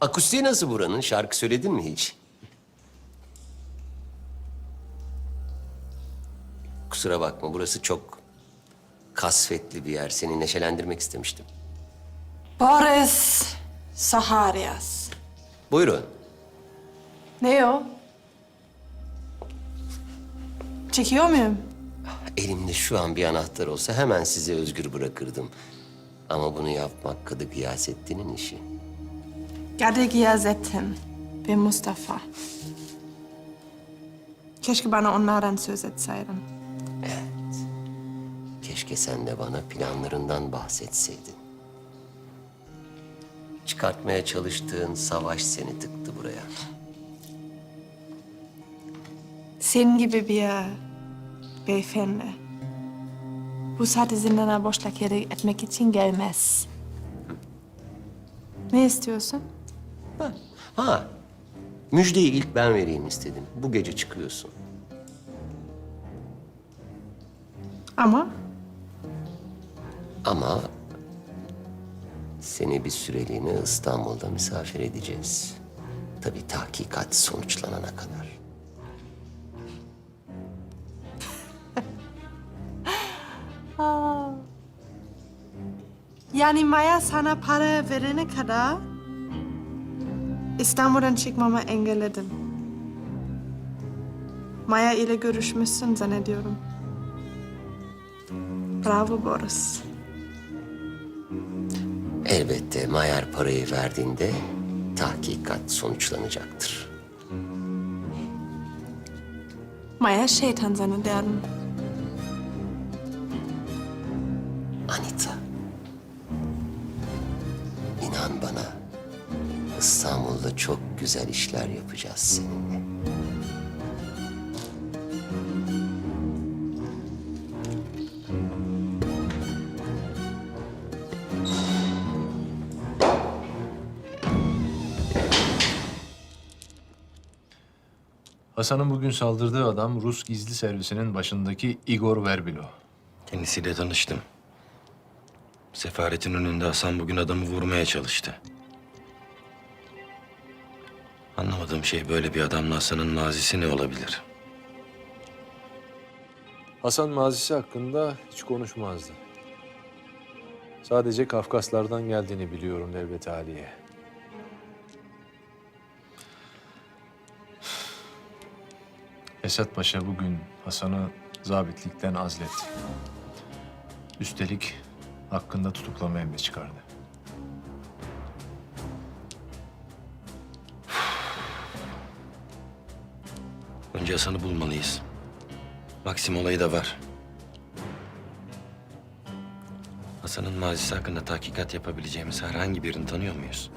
Akustiği nasıl buranın? Şarkı söyledin mi hiç? Kusura bakma burası çok kasvetli bir yer. Seni neşelendirmek istemiştim. Boris Saharias. Buyurun. Ne o? Çekiyor muyum? Elimde şu an bir anahtar olsa hemen sizi özgür bırakırdım. Ama bunu yapmak Kadı Gıyasettin'in işi. Kadir Giyazettin ve Mustafa. Keşke bana onlardan söz etseydin. Keşke sen de bana planlarından bahsetseydin. Çıkartmaya çalıştığın savaş seni tıktı buraya. Senin gibi bir beyefendi. Bu saatte zindana boşluk yere etmek için gelmez. Ne istiyorsun? Ha, müjdeyi ilk ben vereyim istedim. Bu gece çıkıyorsun. Ama Ama seni bir süreliğine İstanbul'da misafir edeceğiz. Tabii tahkikat sonuçlanana kadar. yani Maya sana para verene kadar İstanbul'dan çıkmamı engelledim. Maya ile görüşmüşsün zannediyorum. Bravo Boris. Elbette Mayer parayı verdiğinde tahkikat sonuçlanacaktır. Maya şeytan zannederdim. İstanbul'da çok güzel işler yapacağız seninle. Hasan'ın bugün saldırdığı adam Rus gizli servisinin başındaki Igor Verbilo. Kendisiyle tanıştım. Sefaretin önünde Hasan bugün adamı vurmaya çalıştı. Anlamadığım şey böyle bir adamla Hasan'ın mazisi ne olabilir? Hasan mazisi hakkında hiç konuşmazdı. Sadece Kafkaslardan geldiğini biliyorum Devlet Ali'ye. Esat Paşa bugün Hasan'ı zabitlikten azletti. Üstelik hakkında tutuklama emri çıkardı. Önce Hasan'ı bulmalıyız. Maksim olayı da var. Hasan'ın mazisi hakkında tahkikat yapabileceğimiz herhangi birini tanıyor muyuz?